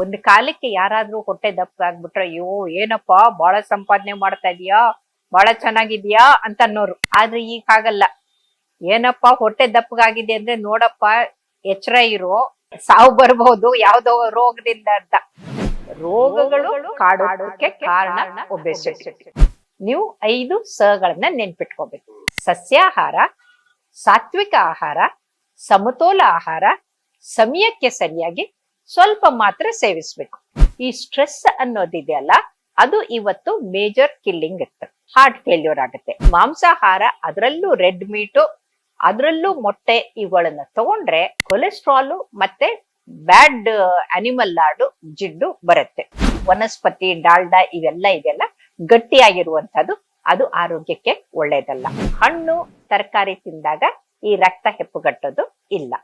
ಒಂದ್ ಕಾಲಕ್ಕೆ ಯಾರಾದ್ರೂ ಹೊಟ್ಟೆ ದಪ್ಪ ಆಗ್ಬಿಟ್ರೆ ಅಯ್ಯೋ ಏನಪ್ಪಾ ಬಹಳ ಸಂಪಾದನೆ ಮಾಡ್ತಾ ಇದೀಯಾ ಬಹಳ ಚೆನ್ನಾಗಿದ್ಯಾ ಅಂತ ಅನ್ನೋರು. ಆದ್ರೆ ಈಗ ಹಾಗಲ್ಲ. ಏನಪ್ಪಾ ಹೊಟ್ಟೆ ದಪ್ಪಗಾಗಿದೆ ಅಂದ್ರೆ ನೋಡಪ್ಪ ಎಚ್ಚರ ಇರೋ ಸಾವು ಬರ್ಬಹುದು ಯಾವ್ದೋ ರೋಗದಿಂದ ಅಂತ. ರೋಗಗಳು ಕಾಡೋಕೆ ಕಾರಣ ಒಬೆಸಿಟಿ ನೀವು ಐದು ಸಗಳನ್ನ ನೆನ್ಪಿಟ್ಕೋಬೇಕು. ಸಸ್ಯಾಹಾರ ಸಾತ್ವಿಕ ಆಹಾರ ಸಮತೋಲ ಆಹಾರ ಸಮಯಕ್ಕೆ ಸರಿಯಾಗಿ ಸ್ವಲ್ಪ ಮಾತ್ರ ಸೇವಿಸ್ಬೇಕು. ಈ ಸ್ಟ್ರೆಸ್ ಅನ್ನೋದಿದೆಯಲ್ಲ, ಅದು ಇವತ್ತು ಮೇಜರ್ ಕಿಲ್ಲಿಂಗ್ ಇರ್ತದೆ ಹಾರ್ಟ್ ಫೇಲ್ಯೂರ್ ಆಗುತ್ತೆ ಮಾಂಸಾಹಾರ, ಅದರಲ್ಲೂ ರೆಡ್ ಮೀಟು ಅದರಲ್ಲೂ ಮೊಟ್ಟೆ ಇವುಗಳನ್ನ ತಗೊಂಡ್ರೆ ಕೊಲೆಸ್ಟ್ರಾಲ್ ಮತ್ತೆ ಬ್ಯಾಡ್ ಅನಿಮಲ್ ಲಾಡು ಜಿಡ್ಡು ಬರುತ್ತೆ. ವನಸ್ಪತಿ, ಡಾಲ್ಡಾ ಇವೆಲ್ಲ ಇದೆಲ್ಲ ಗಟ್ಟಿಯಾಗಿರುವಂತದ್ದು ಅದು ಆರೋಗ್ಯಕ್ಕೆ ಒಳ್ಳೇದಲ್ಲ. ಹಣ್ಣು, ತರಕಾರಿ ತಿಂದಾಗ ಈ ರಕ್ತ ಹೆಪ್ಪುಗಟ್ಟೋದು ಇಲ್ಲ.